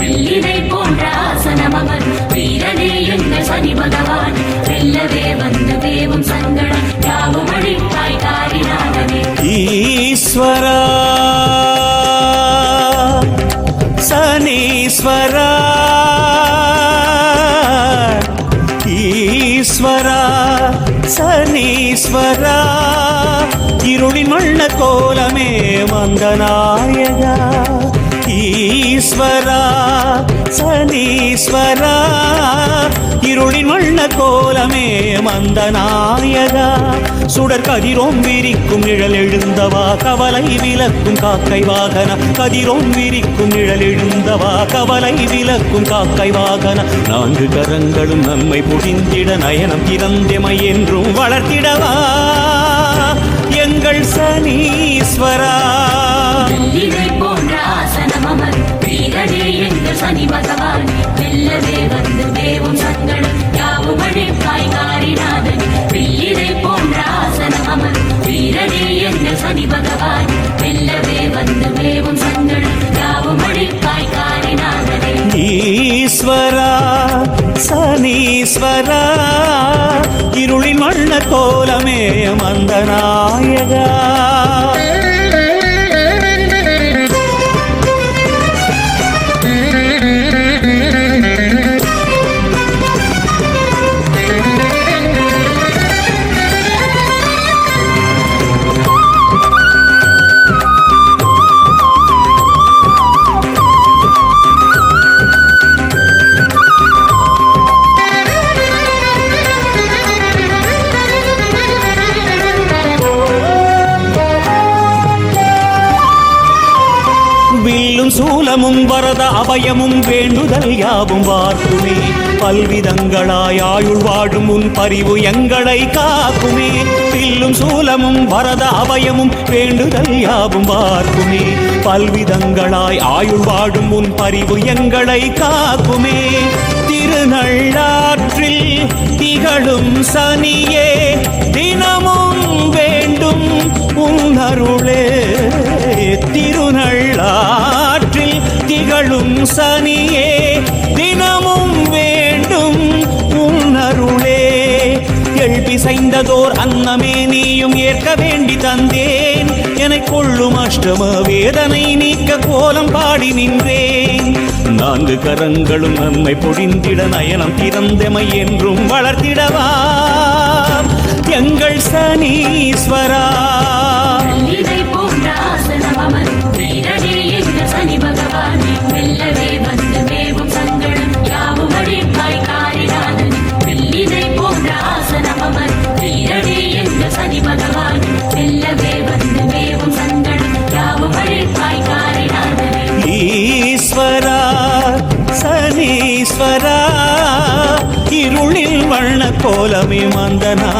வெள்ளினை போன்ற ஆசனம் அமர் வீரனே எங்கள் சனி பகவான்? வெல்லவே வந்த தேவம் சங்கடம். யாவும் அழிப்பாய் காரிநாதனே. ஈஸ்வரா சனீஸ்வரா ஈஸ்வரா சனீஸ்வரா. இருளின் வண்ண கோலமே வந்த நாயகா. சனீஸ்வரா சனீஸ்வரா இருளின் வண்ண கோலமே மந்த நாயகா சுடர் கதிரோம் விரிக்கும் நிழல் எழுந்தவா கவலை விளக்கும் காக்கை வாகன. கதிரோம் விரிக்கும் நிழல் எழுந்தவா கவலை விளக்கும் காக்கை வாகன. நான்கு கரங்களும் நம்மை புரிந்திட நயனம் திறந்தெமை என்றும் வளர்த்திடவா. எங்கள் சனீஸ்வரா. எங்கள் சனி பகவான் வெல்லவே வந்து தேவும் சங்கடம் யாவும் அழிப்பாய் காரிநாதனே வெள்ளினை போன்ற ஆசனம் அமர் வீரனே எங்கள் சனி பகவான் வெல்லவே வந்து தேவும் சங்கடம் யாவும் அழிப்பாய் காரிநாதனே ஈஸ்வரா சனீஸ்வரா இருளின் வண்ண கோலமே மந்த நாயகா சூலமும் வரத அபயமும் வேண்டுதல் யாவும் வார்க்குமே பல்விதங்களாய் ஆயுள் வாழும் உன் பரிவு எங்களை காக்குமே. வில்லும் சூலமும் வரத அபயமும் வேண்டுதல் யாவும் வார்க்குமே பல்விதங்களாய் ஆயுள் வாடும் உன் பரிவு எங்களை காக்குமே. திருநள்ளாற்றில் திகழும் சனியே தினமும் வேண்டும் உன் அருளே. திகழும் சனியே தினமும் வேண்டும் உன்னருளே. எழுப்பிசைந்ததோர் அன்னமே நீயும் ஏற்க வேண்டி தந்தேன். என கொள்ளும் அஷ்டம வேதனை நீக்க கோலம் பாடி நின்றேன். நான்கு கரங்களும் நம்மை பொழிந்திட நயனம் திறந்தமை என்றும் வளர்த்திடவா. எங்கள் சனீஸ்வரா. சனீஸ்வரா சனீஸ்வரா இருளில் வண்ண கோலமி கோலமே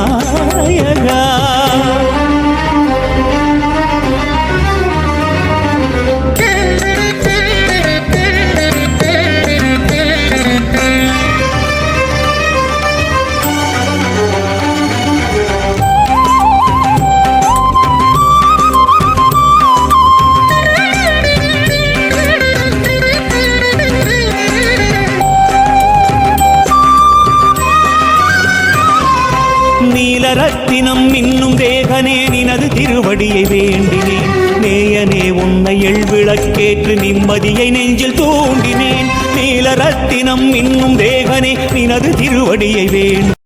நீல ரத்தினம் இன்னும் தேகனே நினது திருவடியை வேண்டினேன் நேயனே உன்னை எழ்விளக்கேற்று நிம்மதியை நெஞ்சில் தூண்டினேன். நீல ரத்தினம் இன்னும் தேகனே நினது திருவடியை வேண்டும்